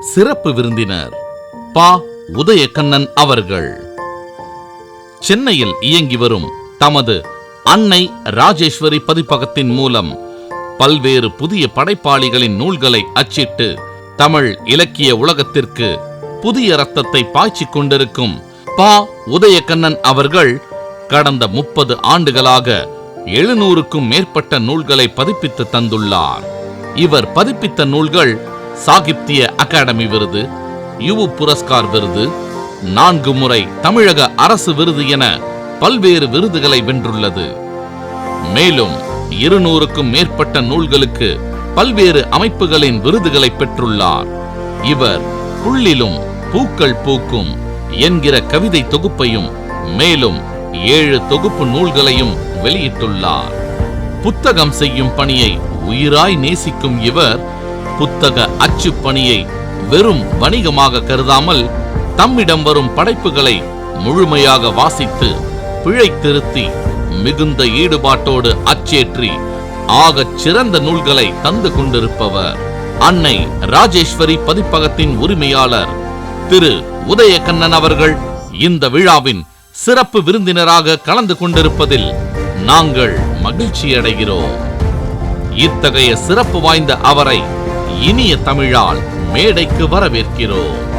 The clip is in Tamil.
சிறப்பு விருந்தினர் பா. உதயக்கண்ணன் அவர்கள். சென்னையில் இயங்கி வரும் தமது அன்னை ராஜேஸ்வரி பதிப்பகத்தின் மூலம் பல்வேறு புதிய படைப்பாளிகளின் நூல்களை அச்சிட்டு தமிழ் இலக்கிய உலகத்திற்கு புதிய ரத்தத்தை பாய்ச்சிக் கொண்டிருக்கும் பா. உதயக்கண்ணன் அவர்கள் கடந்த முப்பது ஆண்டுகளாக எழுநூறுக்கும் மேற்பட்ட நூல்களை பதிப்பித்து தந்துள்ளார். இவர் பதிப்பித்த நூல்கள் சாகித்ய அகாடமி விருது யுவு புரஸ்கார் விருது நான்கு முறை தமிழக அரசு விருது என பல்வேறு விருதுகளை வென்றுள்ளது. மேலும் இருநூறுக்கும் மேற்பட்ட நூல்களுக்கு பல்வேறு அமைப்புகளின் விருதுகளை பெற்றுள்ளார். இவர் புள்ளிலும் பூக்கள் பூக்கும் என்கிற கவிதை தொகுப்பையும் மேலும் ஏழு தொகுப்பு நூல்களையும் வெளியிட்டுள்ளார். புத்தகம் செய்யும் பணியை உயிராய் நேசிக்கும் இவர் புத்தக அச்சு பணியை வெறும் வணிகமாக கருதாமல் தம்மிடம் வரும் படைப்புகளை முழுமையாக வாசித்து பிழை திருத்தி மிகுந்த ஈடுபாட்டோடு அச்சேற்றி ஆகச் சிறந்த நூல்களை தந்து கொண்டிருப்பவர். அன்னை ராஜேஸ்வரி பதிப்பகத்தின் உரிமையாளர் திரு. உதயகண்ணன் அவர்கள் இந்த விழாவின் சிறப்பு விருந்தினராக கலந்து கொண்டிருப்பதில் நாங்கள் மகிழ்ச்சியடைகிறோம். இத்தகைய சிறப்பு வாய்ந்த அவரை இனிய தமிழால் மேடைக்கு வரவேற்கிறோம்.